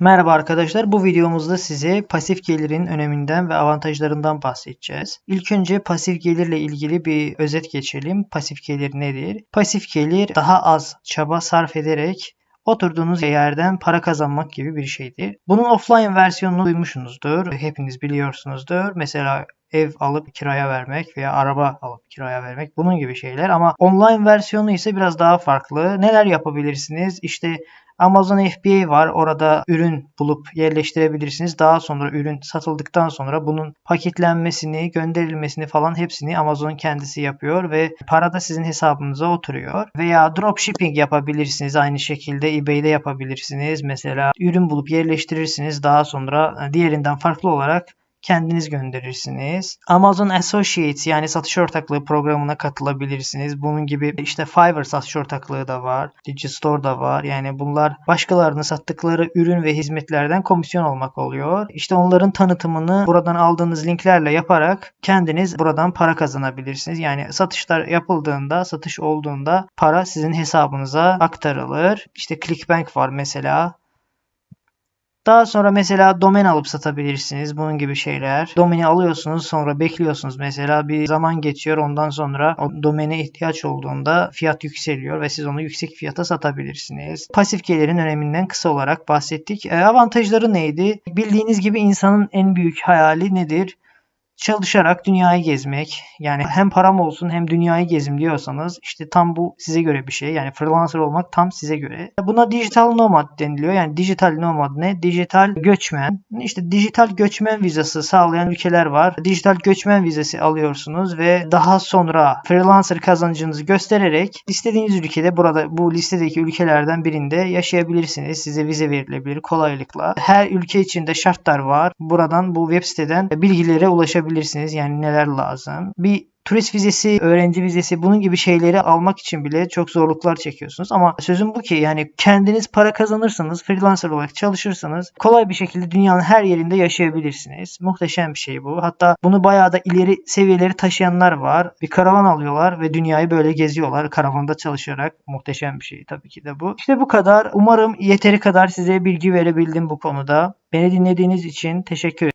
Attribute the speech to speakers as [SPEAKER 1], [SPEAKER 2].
[SPEAKER 1] Merhaba arkadaşlar. Bu videomuzda size pasif gelirin öneminden ve avantajlarından bahsedeceğiz. İlk önce pasif gelirle ilgili bir özet geçelim. Pasif gelir nedir? Pasif gelir daha az çaba sarf ederek oturduğunuz yerden para kazanmak gibi bir şeydir. Bunun offline versiyonunu duymuşsunuzdur. Hepiniz biliyorsunuzdur. Mesela ev alıp kiraya vermek veya araba alıp kiraya vermek bunun gibi şeyler ama online versiyonu ise biraz daha farklı. Neler yapabilirsiniz? İşte Amazon FBA var. Orada ürün bulup yerleştirebilirsiniz. Daha sonra ürün satıldıktan sonra bunun paketlenmesini, gönderilmesini falan hepsini Amazon kendisi yapıyor ve para da sizin hesabınıza oturuyor. Veya dropshipping yapabilirsiniz. Aynı şekilde eBay'de yapabilirsiniz. Mesela ürün bulup yerleştirirsiniz. Daha sonra diğerinden farklı olarak kendiniz gönderirsiniz. Amazon Associates yani satış ortaklığı programına katılabilirsiniz. Bunun gibi işte Fiverr satış ortaklığı da var. Digistore da var. Yani bunlar başkalarının sattıkları ürün ve hizmetlerden komisyon olmak oluyor. İşte onların tanıtımını buradan aldığınız linklerle yaparak kendiniz buradan para kazanabilirsiniz. Yani satışlar yapıldığında, satış olduğunda para sizin hesabınıza aktarılır. İşte Clickbank var mesela. Daha sonra mesela domain alıp satabilirsiniz. Bunun gibi şeyler. Domeni alıyorsunuz sonra bekliyorsunuz. Mesela bir zaman geçiyor ondan sonra o domene ihtiyaç olduğunda fiyat yükseliyor ve siz onu yüksek fiyata satabilirsiniz. Pasif gelirin öneminden kısa olarak bahsettik. E, avantajları neydi? Bildiğiniz gibi insanın en büyük hayali nedir? Çalışarak dünyayı gezmek yani hem param olsun hem dünyayı gezim diyorsanız işte tam bu size göre bir şey. Yani freelancer olmak tam size göre. Buna dijital nomad deniliyor. Yani dijital nomad ne? Dijital göçmen. İşte dijital göçmen vizası sağlayan ülkeler var. Dijital göçmen vizesi alıyorsunuz ve daha sonra freelancer kazancınızı göstererek istediğiniz ülkede burada bu listedeki ülkelerden birinde yaşayabilirsiniz. Size vize verilebilir kolaylıkla. Her ülke içinde şartlar var. Buradan bu web siteden bilgilere ulaşabilirsiniz yapabilirsiniz. Yani neler lazım. Bir turist vizesi, öğrenci vizesi bunun gibi şeyleri almak için bile çok zorluklar çekiyorsunuz. Ama sözüm bu ki yani kendiniz para kazanırsanız, freelancer olarak çalışırsanız kolay bir şekilde dünyanın her yerinde yaşayabilirsiniz. Muhteşem bir şey bu. Hatta bunu bayağı da ileri seviyeleri taşıyanlar var. Bir karavan alıyorlar ve dünyayı böyle geziyorlar karavanda çalışarak. Muhteşem bir şey tabii ki de bu. İşte bu kadar. Umarım yeteri kadar size bilgi verebildim bu konuda. Beni dinlediğiniz için teşekkür ederim.